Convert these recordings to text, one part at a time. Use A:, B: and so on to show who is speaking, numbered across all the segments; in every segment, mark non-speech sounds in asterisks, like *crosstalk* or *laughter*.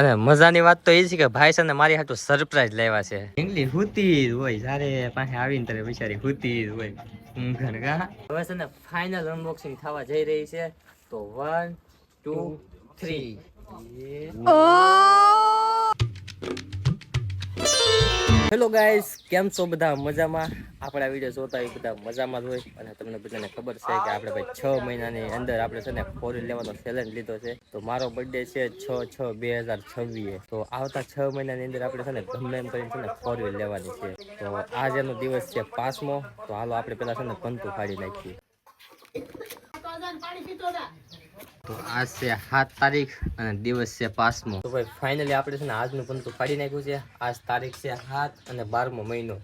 A: અને મજાની વાત તો એ છે કે ભાઈ છે ને મારી હાટું સરપ્રાઈઝ લેવા છે. ઇંગ્લી હુતી જ હોય જ્યારે પાસે આવીને ત્યારે બિચારી હુતી જ હોય. ઘરગા હવે છે ને ફાઇનલ અનબોક્સિંગ થવા જઈ રહી છે. તો one two three hello guys કેમ છો બધા? મજામાં? આપણા વીડિયો જોતા હોય બધા મજામાં જ હોય. અને તમને બધાને ખબર છે કે આપણે ભાઈ છ મહિનાની અંદર આપણે છે ને ફોરેન લેવાનો ચેલેન્જ લીધો છે. તો મારો બર્થડે છે છ છ બે હજાર છવ્વીસ તો આવતા છ મહિનાની અંદર આપણે છે ને ગમે એમ કરીને છે ને ફોર લેવાની છે. તો આજ એનો દિવસ છે પાંચમો. તો હાલો આપણે પેલા છે ને પંતુ ફાડી નાખીએ. તો આજ છે સાત તારીખ અને દિવસ છે પાંચમો. તો ભાઈ ફાઇનલી આપણે છે ને આજનું પંતું ફાડી નાખ્યું છે. આજ તારીખ છે સાત અને બારમો મહિનો.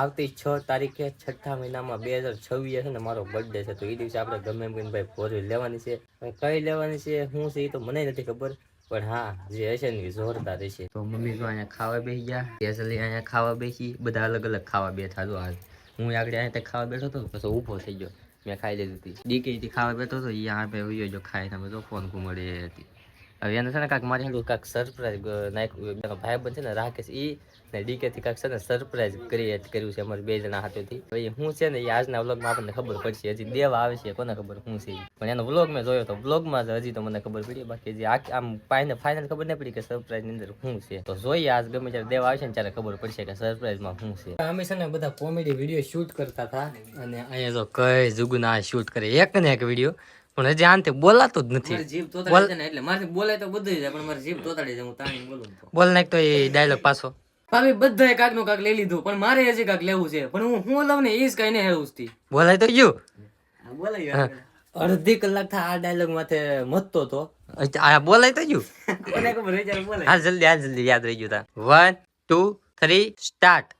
A: આવતી છ તારીખે છઠ્ઠા મહિનામાં બે હજાર છવ્વીસ છે ને મારો બર્થડે છે. તો એ દિવસે આપણે ગમે એમ ભાઈ ફોર લેવાની છે. કઈ લેવાની છે, શું છે એ તો મને નથી ખબર. પણ હા, જે હશે ને જોરદાર હશે. તો મમ્મી તો અહીંયા ખાવા બેસી ગયા. જેસલી અહીંયા ખાવા બેસી. બધા અલગ અલગ ખાવા બેઠા જો આજ. હું આગળ અહીંયા ખાવા બેઠો હતો પછી ઊભો થઈ ગયો. મેં ખાઈ લીધી હતી. ડીકેથી ખાવા બેઠો તો એ આ ભાઈ જો ખાઈ તમે તો ફોન ઘુમડે હતી. હવે એને છે ને કાંક મારી હાલું કાંક સરપ્રાઈઝ નાખ્યું ભાઈ બંધ છે ને, રાકેશ, ઈ ને ડીકેથી કાંક છે ને સરપ્રાઈઝ ક્રિએટ કર્યું છે અમારે બે જણા હાથેથી. હવે હું છે ને એ આજના વ્લોગમાં આપણને ખબર પડશે. હજી દેવા આવે છે, કોને ખબર શું છે પણ એનો વ્લોગ મેં જોયો તો વ્લોગમાં હજી તો મને ખબર પડી. બાકી હજી આમ ફાઇનલ ફાઇનલ ખબર નહીં પડી કે સરપ્રાઈઝની અંદર શું છે. તો જોઈએ આજ ગમે ત્યારે દેવા આવશે ને ત્યારે ખબર પડશે કે સરપ્રાઈઝમાં શું છે. અમે છે ને બધા કોમેડી વીડિયો શૂટ કરતા હતા અને અહીંયા તો કઈ જુગના શૂટ કરે, એક ને એક વીડિયો પણ હજી આનથી બોલાતું જ નથી.
B: જીભ તોતાડી ને એટલે મારે બોલાય તો બધું જાય પણ મારે જીભ તોતાડી જાય હું તાણી બોલું
A: બોલ નાખ તો એ ડાયલોગ પાછો.
B: ભાભી બધાએ કાકનું કાક લઈ લીધું પણ મારે હજી કાક લેવું છે. પણ હું હું લઉં ને એ જ કઈ ને થી
A: બોલાય તો ગયું.
B: બોલાય
A: અડધી કલાક થા આ ડાયલોગ માથે મતતો તો. આ બોલાય તો ગયું? *laughs*
B: કોને ખબર બોલાય.
A: હાલ જલ્દી હા જલ્દી યાદ રહી ગયું તા વન ટુ થ્રી સ્ટાર્ટ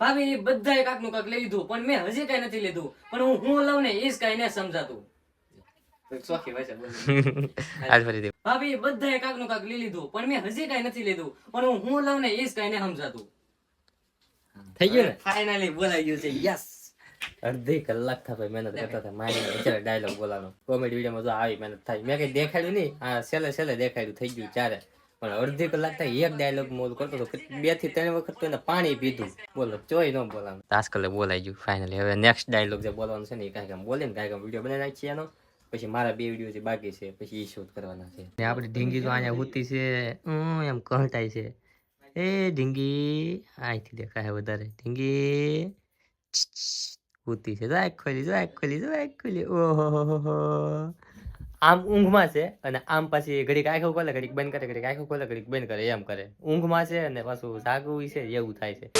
B: ભાભી બધાએ કાકનું કાક લઈ લીધું પણ મેં હજી કઈ નથી લીધું. પણ હું હું લઉં ને એ જ કઈ ને સમજાતું. શોખી ભાષા બોલું.
A: હાલ ફરી દે
B: ભાભી બધાએ કાકનું કાક લઈ લીધું પણ મેં હજી કઈ નથી લીધું. પણ હું હું લઉં ને એ જ કઈ ને સમજાતું.
A: થઈ ગયું ને?
B: ફાઇનલી બોલાઈ ગયું છે યસ
A: અડધી કલાક થાય ભાઈ મહેનત કરતા હતા મારે ડાયલોગ બોલાનો કોમેડી વિડીયોમાં જો આવી મહેનત થાય. મેં કઈ દેખાડ્યું નહીં. આ છેલ્લે છેલ્લે દેખાડ્યું થઈ ગયું ચારે. પણ અડધી કલાક થાય એક ડાયલોગ મોલ કરતો હતો બેથી ત્રણ વખત તો એને પાણી પીધું. બોલો ચોય ન બોલાનું તાસ્કલે બોલાઈ ગયું ફાઇનલી હવે નેક્સ્ટ ડાયલોગ જે બોલવાનું છે ને એ કાંઈક આમ બોલે ને કાંઈક વીડિયો બનાવી નાખીએ એનો. પછી મારા બે વીડિયો જે બાકી છે, પછી એ શૂટ કરવાના છે. ને આપણી ઢીંગી તો અહીંયા ઉતી છે એમ કહટાય છે. એ ઢીંગી અહીંથી દેખાય વધારે. ઢીંગી ઉતી છે જાય ખોલી જાય ખોલી જાય ખોલી. ઓહો આમ ઊંઘમાં છે અને આમ પાછી ઘડીક આંખો ખોલે ઘડીક બંધ કરે ઘડીક આંખો ખોલે ઘડીક બંધ કરે એમ કરે. ઊંઘમાં છે અને પાછું જાગવું છે એવું થાય છે.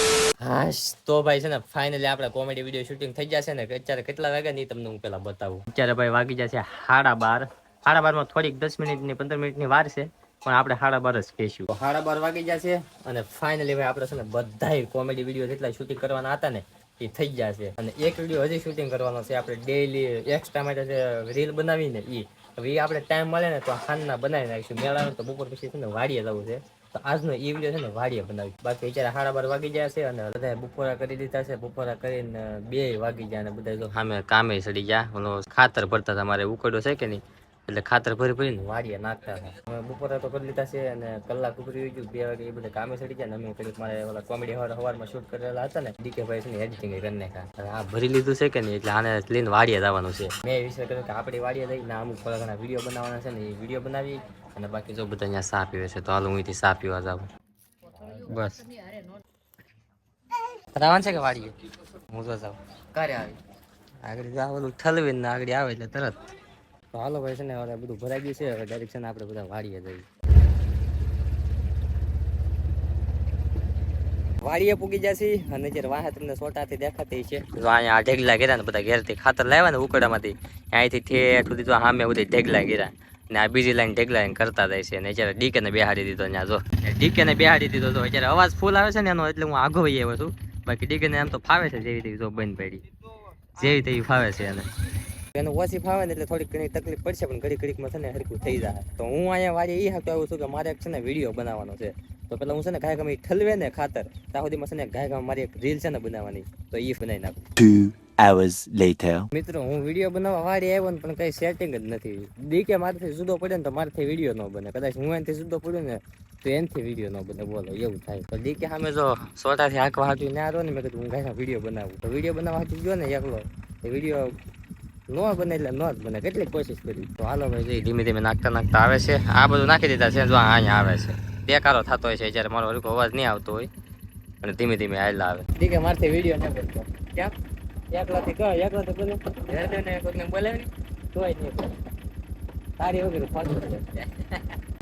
A: હાશ. તો ભાઈ છે ને ફાઇનલી આપણે કોમેડી વીડિયો શૂટિંગ થઈ જશે ને અત્યારે કેટલા વાગે નહીં તમને હું પેલા બતાવું. અત્યારે ભાઈ વાગી જશે સાડા બાર. સાડા બારમાં થોડીક દસ મિનિટની પંદર મિનિટની વાર છે પણ આપણે સાડા બાર જ કહીશું. સાડા બાર વાગી જશે અને ફાઇનલી ભાઈ આપણે છે ને બધાય કોમેડી વીડિયો જેટલા શૂટિંગ કરવાના હતા ને એ થઈ જશે. અને એક વીડિયો હજી શૂટિંગ કરવાનો છે આપણે ડેઈલી એક્સ્ટ્રા માટે રીલ બનાવીને એ હવે એ આપણે ટાઈમ મળે ને તો ખાંડના બનાવી નાખીશું. મેળા તો બપોર પછી છે ને વાડીએ જવું છે. તો આજનો એ વીડિયો છે ને વાડીએ બનાવી બાકી અત્યારે સાડા બાર વાગી જાય છે અને બધા બપોરા કરી દીધા છે. બપોરા કરીને બે વાગી ગયા અને બધા સામે કામે સડી ગયા. ઓલો ખાતર ભરતા તમારે મારે ઉકળ્યો છે કે નહીં? એટલે ખાતર ભરી ભરીને વાડીએ નાખતા હતા. બપોરે તો કરી લીધા છે અને કલાક ઉપરી ગયું બે વાગે એ બધા કામે ચડી ગયા ને અમે કડીક મારે ઓલા કોમેડી હવાર હવારમાં શૂટ કરેલા હતા ને ડીકે ભાઈ છે ને એડિટિંગ કરી નાખ્યા. આ ભરી લીધું છે કે નહીં? એટલે આને લઈને વાડીએ જવાનું છે. મેં એ વિશે કર્યું કે આપણી વાડીએ જઈને અમુક થોડા ઘણા વીડિયો બનાવવાના છે ને એ વીડિયો બનાવી અને બાકી જો બધા અહીંયા સા પીવે છે તો હાલ હું અહીંથી સા પીવા જાઉં. બસ. રાવણ છે કે વાડીએ? હું તો જાઉં.
B: ક્યારે આવી?
A: આગળ ઓલું ઠલવીને આગળ આવે એટલે તરત. તો હાલો ભાઈ છે ને, હવે બધું ભરાઈ ગયું છે, હવે ડાયરેક્ટ આપણે બધા વાળીએ જઈએ. વાડીએ પૂગી જશે અને જ્યારે વાહ તમને સોટાથી દેખાતી છે. તો અહીંયા ઢેગલા ગેરા ને બધા ઘેરથી ખાતર લાવ્યા ને ઉકડામાંથી અહીંથી ઠેઠ સુધી તો સામે બધી ઢેગલા ઘેરા. ને આ બીજી લાઈન ઢેગલા એને કરતા જાય છે, ને અત્યારે ડીકે ને બેહાડી દીધો ત્યાં જો. ડીકે ને બેહાડી દીધો તો અત્યારે અવાજ ફૂલ આવે છે ને એનો, એટલે હું આગો વહી આવ્યો છું. બાકી ડીકે ને એમ તો ફાવે છે જેવી તેવી જો બંધ પડી. જેવી તેવી ફાવે છે એને. એને ઓછી ફાવે ને એટલે થોડીક ઘણી તકલીફ પડશે પણ ઘડી ઘડીકમાં છે ને હરકું થઈ જાય. તો હું અહીંયા વાળી એ હાથું આવું છું કે મારે છે ને વીડિયો બનાવવાનો છે. તો પેલા હું છે ને ગાય ગમે ઠલવે ને ખાતર ત્યાં સુધીમાં છે ને ગાય ગમે મારી એક રીલ છે ને બનાવવાની તો એ બનાવી નાખું.
C: Hours later.
A: મિત્રો હું વીડિયો બનાવવા વાળી આવ્યો ને પણ કઈ સેટિંગ જ નથી. દી કે મારાથી જુદો પડે ને તો મારાથી વીડિયો ન બને. કદાચ હું એનાથી જુદો પડ્યો ને તો એનથી વીડિયો ન બને. બોલો એવું થાય. તો દીકે સામે જો સોટાથી આંકવા હાટું ના રહ્યો ને મેં કીધું હું ગાયના વીડિયો બનાવું. તો વીડિયો બનાવવા હાટું ગયો ને એકલો એ વીડિયો નો બને એટલે ન જ બને કેટલી કોશિશ કરી? તો હાલો ભાઈ જઈ ધીમે ધીમે નાખતા નાખતા આવે છે. આ બધું નાખી દીધા છે જો અહીંયા આવે છે. બેકારો થતો હોય છે જ્યારે મારો હરખો અવાજ નહીં આવતો હોય. અને ધીમે ધીમે હાલતા આવે. ઠીક મારથી વીડિયો ના કરતો કેમ એકલાથી કહો એકલાથી બોલે. હેરદે ને કોઈને બોલાવે તોય નહીં તારી વગર ફાટું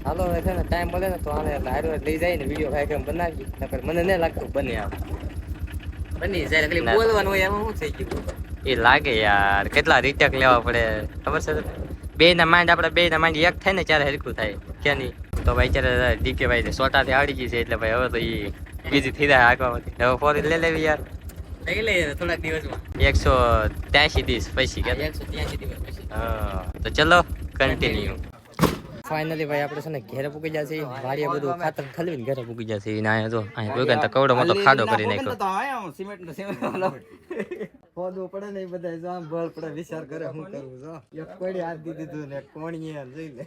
A: હાલો હવે છે ને ટાઈમ મળે ને તો હાલે. એટલે હારું લઈ જાય ને વીડિયો ભાઈ બનાવી નકર મને નહીં લાગતું બને આમ.
B: બની જાય બોલવાનું હોય એમાં શું થઈ ગયું?
A: એ લાગે યાર. કેટલા રિટેક લેવા પડે? ખબર છે બે ના માઇન્ડ આપણે બે ના માઇન્ડ એક થાય ને ત્યારે હરખું થાય. કે નહીં તો ભાઈ ત્યારે ડીકે ભાઈ સોટાથી આવડી ગઈ છે એટલે ભાઈ હવે તો એ બીજી થઈ જાય આગળમાંથી હવે ફોર લઈ લેવી યાર.
B: લઈ લઈએ થોડાક દિવસમાં.
A: એકસો ત્યાસી દિવસ પછી કે?
B: એકસો ત્યાસી દિવસ પછી.
A: હા, તો ચલો કન્ટિન્યુ ફાઇનલી ભાઈ આપણે છે ને ઘેરે પૂકી જશે વાડીએ બધું ખાતર ખલવીને ઘરે પૂકી જશે ને અહીંયા જો અહીંયા પૂગ્યા તો કવડો મોટો ખાડો કરી નાખ્યો.
D: ખોદવું પડે ને એ બધા જો આમ ભળ પડે વિચાર કરે શું કરવું જો. એક કોડી આપી દીધું ને એક કોણીએ જોઈ લે.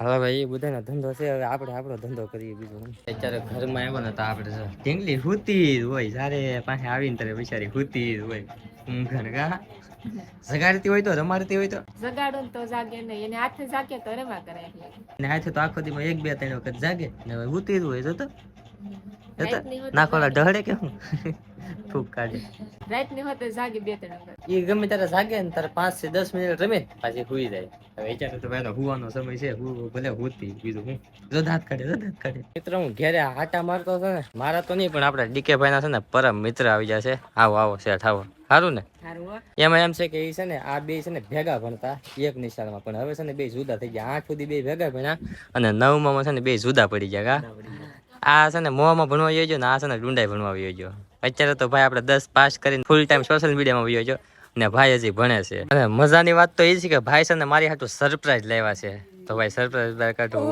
A: હવે ભાઈ એ બધાનો ધંધો છે હવે આપણે આપણો ધંધો કરીએ બીજું. અત્યારે ઘરમાં આવ્યો ને તો આપણે જો. ઢીંગલી હુતી જ હોય જ્યારે પાસે આવીને ત્યારે બિચારી હુતી જ હોય ઊંઘણ ગા. જગાડતી હોય તો રમાડતી હોય તો.
E: જગાડો તો જાગે નહીં એને હાથે જાગે તો રમા કરે. એટલે
A: ને હાથે તો આખો દીમાં એક બે ત્રણ વખત જાગે. ને હવે હુતી જ હોય જતો.
E: હોતે
A: નાખોલા ઢળે કે હું? ફૂક કાઢે.
E: રાતની હોતે જાગે બે ત્રણ
A: એ ગમે ત્યારે જાગે ને તારે પાંચથી દસ મિનિટ રમે પાછી હુઈ જાય. હવે અત્યારે તો ભાઈ હુવાનો સમય છે હું ભલે હુતી બીજું હું? જો દાંત કાઢે જો દાંત કાઢે. મિત્ર હું ઘેરે આટા મારતો છે ને મારા તો નહીં પણ આપણે ડીકે ભાઈ ના છે ને પરમ મિત્ર આવી છે. આવો આવો શેઠ આવો. સારું ને? એમાં એમ છે કે એ છે ને આ બે છે ને ભેગા ભણતા એક નિશાળમાં. પણ હવે છે ને બે જુદા થઈ ગયા. આઠ સુધી બે ભેગા ભણ્યા અને નવમાં છે ને બે જુદા પડી ગયા. આ છે ને મોમાં ભણવા યોજો ને આ છે ને ડુંડાઈ ભણવા યોજો અત્યારે તો ભાઈ આપણે દસ પાસ કરીને ફૂલ ટાઈમ સોશિયલ મીડિયામાં યોજો ને ભાઈ હજી ભણે છે. અને મજાની વાત તો એ છે કે ભાઈ છે ને મારી હાટું સરપ્રાઈઝ લેવા છે. તો ભાઈ સરપ્રાઈઝ કાઢું.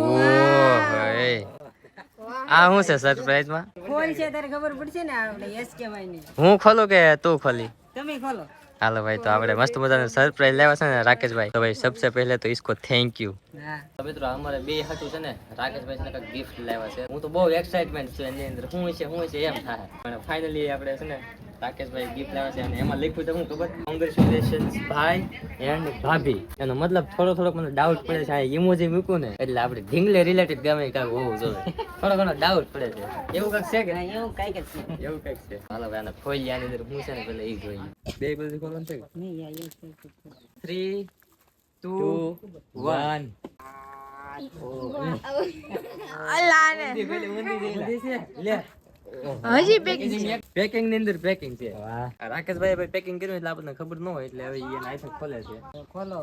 A: આ શું છે સરપ્રાઈઝમાં
F: ફોન છે તારે ખબર પડશે ને આપણે યસ કહેવાયની?
A: હું ખોલું કે તું ખોલી?
F: તમે ખોલો.
A: હાલો ભાઈ તો આપણે મસ્ત મજાનો સરપ્રાઈઝ લેવા છે ને રાકેશભાઈ. તો ભાઈ સબસે પહેલે તો ઈસકો થેન્ક યુ મિત્રો અમારે બે હતું છે ને રાકેશભાઈ ને ગિફ્ટ લાવ્યા છે. હું તો બહુ એક્સાઇટમેન્ટ છું એની અંદર. શું છે શું છે એમ થાય. પણ ફાઇનલી આપણે છે ને રાકેશભાઈ ગિફ્ટ લાવ્યા છે અને એમાં લખ્યું તો હું ખબર? કોંગ્રેચ્યુલેશન્સ ભાઈ એન્ડ ભાભી. એનો મતલબ થોડો થોડોક મને ડાઉટ પડે છે આ ઇમોજી મૂકું ને એટલે આપણે ઢીંગલે રિલેટેડ ગમે કાંઈક હોવું જોઈએ. થોડો ઘણો ડાઉટ પડે છે. એવું કાંઈક છે કે
F: એવું કાંઈક છે.
A: એવું કંઈક છે. હાલો ભાઈ આને ખોલી આની અંદર. હું છે ને પેલા એ જોઈએ બે બધી ખોલવાનું છે. થ્રી ટુ વન
E: હજી પેકિંગ
A: પેકિંગની અંદર પેકિંગ છે રાકેશભાઈ ભાઈ પેકિંગ કર્યું એટલે આપણને ખબર ન હોય એટલે હવે એને આઈફોન ખોલે છે
F: ખોલો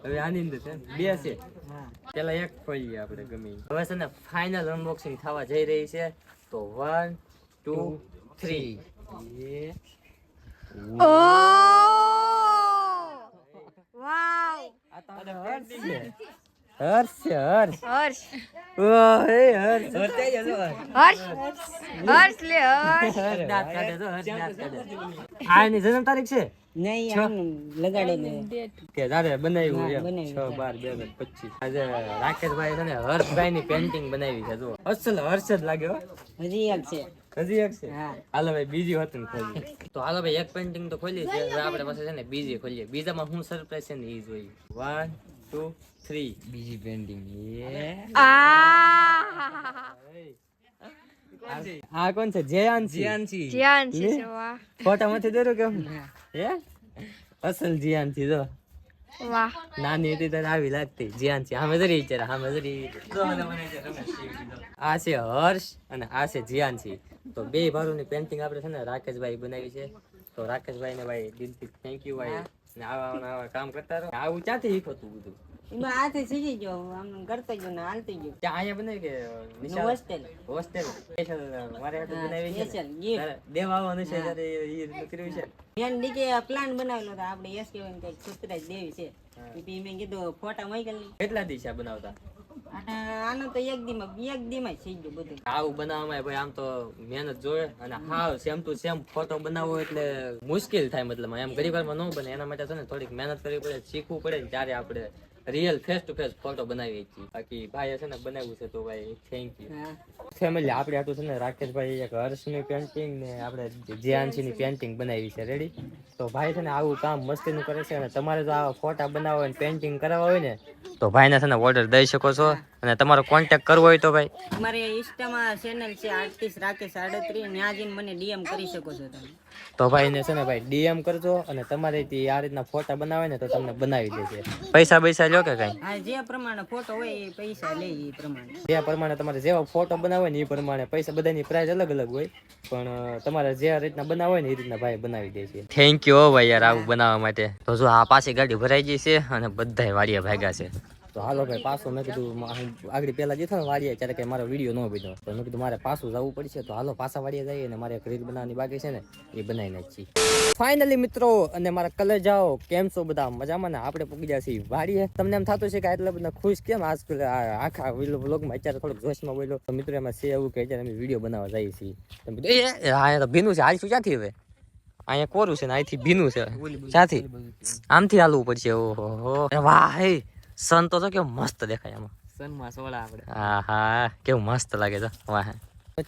A: હવે આની અંદર છે બે છે પેલા એક ખોલીએ આપણે ગમે હવે છે ને ફાઇનલ અનબોક્સિંગ થવા જઈ રહી છે તો one two three Harsh Harsh.
E: Harsh.
A: Oh, Harsh. Harsh
E: Harsh. લે હર્ષ.
A: હર્ષ. દાંત કાઢે જો, હર્ષ દાંત કાઢે. આ એની જન્મ તારીખ છે?
F: નહીં
A: કે બનાવ્યું એમ. આજે રાકેશભાઈ છે ને હર્ષભાઈ ની પેન્ટિંગ બનાવી છે જો અસલ હર્ષ જ લાગે હો.
F: હજી એક છે.
A: હજી એક છે? હાલો ભાઈ બીજી હતું ને ખોલીએ તો હાલો ભાઈ એક પેન્ટિંગ તો ખોલી છે. આપણે પાસે છે ને બીજી ખોલીએ. બીજામાં હું સરપ્રાઈઝ છે ને એ જોઈએ. વન ટુ થ્રી બીજી પેન્ટિંગ હા કોણ છે?
E: જયાનસી. જયાનસી. જયાનસી
A: ફોટા માંથી દોર્યો કેમ હે? અસલ જયાનસી જો.
E: વાહ.
A: નાની હતી ત્યારે આવી લાગતી જીયાનથી આમે જરી વિચારા આમે જરી આ છે હર્ષ અને આ છે જીયાનથી તો બે ભારોની પેન્ટિંગ આપણે છે ને રાકેશભાઈ બનાવી છે. તો રાકેશભાઈ ને ભાઈ દિલથી થેન્ક યુ ભાઈ. ને આવા આવા આવા કામ કરતા રહો. આવું ક્યાંથી શીખો તું બધું?
F: એમાં હાથે શીખી ગયો આમ કરતો ગયો ને હાલતી ગયો.
A: ત્યાં અહીંયા બનાવી કે
F: હોસ્ટેલ
A: હોસ્ટેલ સ્પેશિયલ મારે હાટુ બનાવી છે દેવા આવવાનું છે ત્યારે એ કર્યું છે.
F: મેન દીકે પ્લાન બનાવેલો હતો આપણે યસ કહેવાય કંઈક સુતરાજ દેવી છે. એ મેં કીધું ફોટા મોકલી
A: કેટલા દિવસ બનાવતા?
F: આનો તો એક દીમાં એક દીમાં થઈ ગયું બધું.
A: આવું બનાવવામાં ભાઈ આમ તો મહેનત જોઈએ અને હાવ સેમ ટુ સેમ ફોટો બનાવવો એટલે મુશ્કેલ થાય મતલબ એમ ઘણી વારમાં ન બને. એના માટે છે ને થોડીક મહેનત કરવી પડે શીખવું પડે ત્યારે આપણે real face to face photo બનાવીએ છીએ બાકી ભાઈએ છે ને બનાવ્યું છે તો ભાઈ થેન્ક યુ ફેમિલી આપણે આટલું છે ને રાકેશભાઈ એક હર્ષની પેન્ટિંગ ને આપણે જીયાનસીની પેન્ટિંગ બનાવી છે. રેડી તો ભાઈ છે ને આવું કામ મસ્તીનું કરે છે અને તમારે જો આવા ફોટા બનાવવા હોય પેન્ટિંગ કરાવવા હોય ને તો ભાઈને છે ને ઓર્ડર દઈ શકો છો. અને તમારો કોન્ટેક્ટ કરવો હોય તો ભાઈ.
F: અમારે ઇન્સ્ટામાં ચેનલ છે આર્ટિસ્ટ રાકેશ આડત્રી ત્યાં જઈને મને ડીએમ કરી શકો છો તમે.
A: તો ભાઈને છે ને ભાઈ ડીએમ કરજો અને તમારે થી આ રીતના ફોટા બનાવે ને તો તમને બનાવી દેશે. પૈસા પૈસા લ્યો કે કઈ?
F: હા જે પ્રમાણે ફોટો હોય એ પૈસા લે એ પ્રમાણે.
A: જે પ્રમાણે તમારે જેવા ફોટો બનાવે ને એ પ્રમાણે પૈસા બધાની પ્રાઇસ અલગ અલગ હોય. પણ તમારે જે રીતના બનાવે ને એ રીતના ભાઈ બનાવી દે છે થેન્ક યુ ભાઈ યાર આવું બનાવવા માટે. તો જો આ પાછી ગાડી ભરાઈ ગઈ છે અને બધા વાડિયા ભાગ્યા છે. તો હાલો ભાઈ પાછું મેં કીધું આગળ પેલા જતો ને વાડીએ ત્યારે કે મારો વીડિયો ન બીજો તો મેં કીધું મારે પાછું જવું પડશે. તો હાલો પાછા વાળીએ જઈએ અને મારે એક રીલ બનાવવાની બાકી છે ને એ બનાવી નાખી ફાઇનલી મિત્રો અને મારા કલર જાઓ કેમ છો બધા? મજામાં ને? આપણે પૂગી ગયા છીએ વાડીએ. તમને એમ થતું છે કે આટલા બધા ખુશ કેમ? આજકાલ આખા વ્લોગમાં અત્યારે થોડોક જોશમાં બોલ્યો. તો મિત્રો એમાં છે એવું કે અત્યારે અમે વીડિયો બનાવવા જઈએ છીએ. તમે કીધું, એ, એ હા તો ભીનું છે. હાલ શું ક્યાંથી હવે? અહીંયા કોરું છે ને? અહીંથી ભીનું છે. ક્યાંથી? આમથી હાલવું પડશે. ઓહો વાહ હે. સન તો કેવો મસ્ત દેખાય આમાં
B: સનમાં સોળા આપણે.
A: હા હા કેવું મસ્ત લાગે છે. વાહ.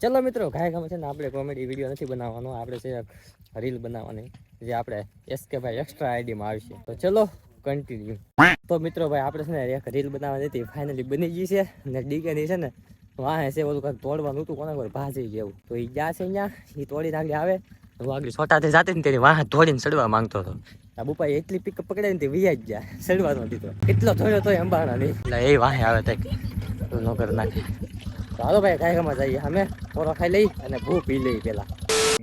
A: ચલો મિત્રો ગાય ગામ છે ને આપણે કોમેડી વીડિયો નથી બનાવવાનો આપણે છે રીલ બનાવવાની જે આપણે એસકે ભાઈ એક્સ્ટ્રા આઈડીમાં આવશે તો ચલો કન્ટિન્યુ તો મિત્રો ભાઈ આપણે છે ને એક રીલ બનાવવાની હતી ફાઇનલી બની ગઈ છે ને ડીકેની છે ને વાહે છે ઓલું કાંઈક તોડવાનું હતું કોને કોઈ ભાજી જેવું. તો એ ગયા છે અહીંયા એ તોડી નાખી આવે. હું આગળ છોટાથી જાતી ને તેની વાહ તોડીને ચડવા માંગતો હતો. આ બુપા એટલી પિકઅપ પકડે ને તે વિયા જ ગયા ચડવા નો દીધો કેટલો થોડો તો અંબાણા નહીં. એટલે એ વાહે આવે તે નો. કરી નાખે તો હાલો ભાઈ જઈએ અમે. પોરો ખાઈ લઈ અને ભૂ પી લઈ પેલા.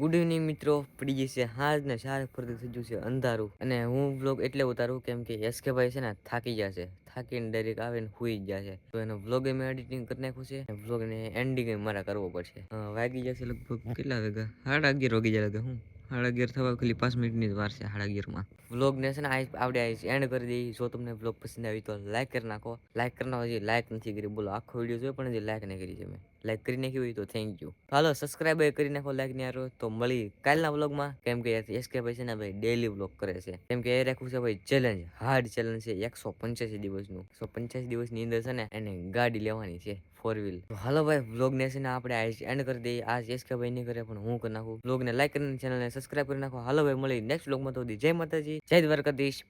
A: ગુડ ઇવનિંગ મિત્રો. પડી ગઈ છે હાજ ને ચાર ફરતી થઈ ગયું છે અંધારું. અને હું વ્લોગ એટલે ઉતારું કેમ કે એસકે ભાઈ છે ને થાકી જશે થાકીને ડાયરેક્ટ આવે ને હુઈ ગયા જશે તો એનો વ્લોગ મેં એડિટિંગ કરી નાખ્યું છે. વ્લોગ ને એન્ડિંગ મારા કરવો પડશે. વાગી જશે લગભગ કેટલા વાગ્યા? સાડા અગિયાર વાગી જાય લાગે હું. સાડા અગિયાર થવા ખાલી પાંચ મિનિટની જ વાર છે સાડા અગિયારમાં વ્લોગને છે ને આઈ આવડે આઈ એન્ડ કરી દઈએ. જો તમને વ્લોગ પસંદ આવી તો લાઈક કરી નાખો. લાઈક કરનાર હજી લાઈક નથી કરી, બોલો, આખો વીડિયો જોયો પણ હજી લાઈક નહીં કરી છે મેં. લાઈક કરી નાખી હોય તો થેન્ક યુ હાલો સબસ્ક્રાઈબ કરી નાખો લાઈક નહીં આરો તો મળી કાલના વ્લોગમાં કેમ કે એસ કે ભાઈ છે ને ભાઈ ડેલી વ્લોગ કરે છે. કેમ કે એ રાખ્યું છે ભાઈ ચેલેન્જ હાર્ડ ચેલેન્જ છે. એકસો પંચ્યાસી દિવસનું. એકસો પંચ્યાસી દિવસની અંદર છે ને એને ગાડી લેવાની છે. Four wheel. હાલો ભાઈ બ્લોગ ને છે ને આપણે આ એન્ડ કરી દઈએ. આ એસ કે ભાઈ નહીં કરે પણ હું કરી નાખું. બ્લોગ ને લાઈક કરીને ચેનલને સબસ્ક્રાઈબ કરી નાખો. હાલો ભાઈ મળી નેક્સ્ટ વ્લોગમાં તો જય માતાજી. જય દ્વારકાધીશ.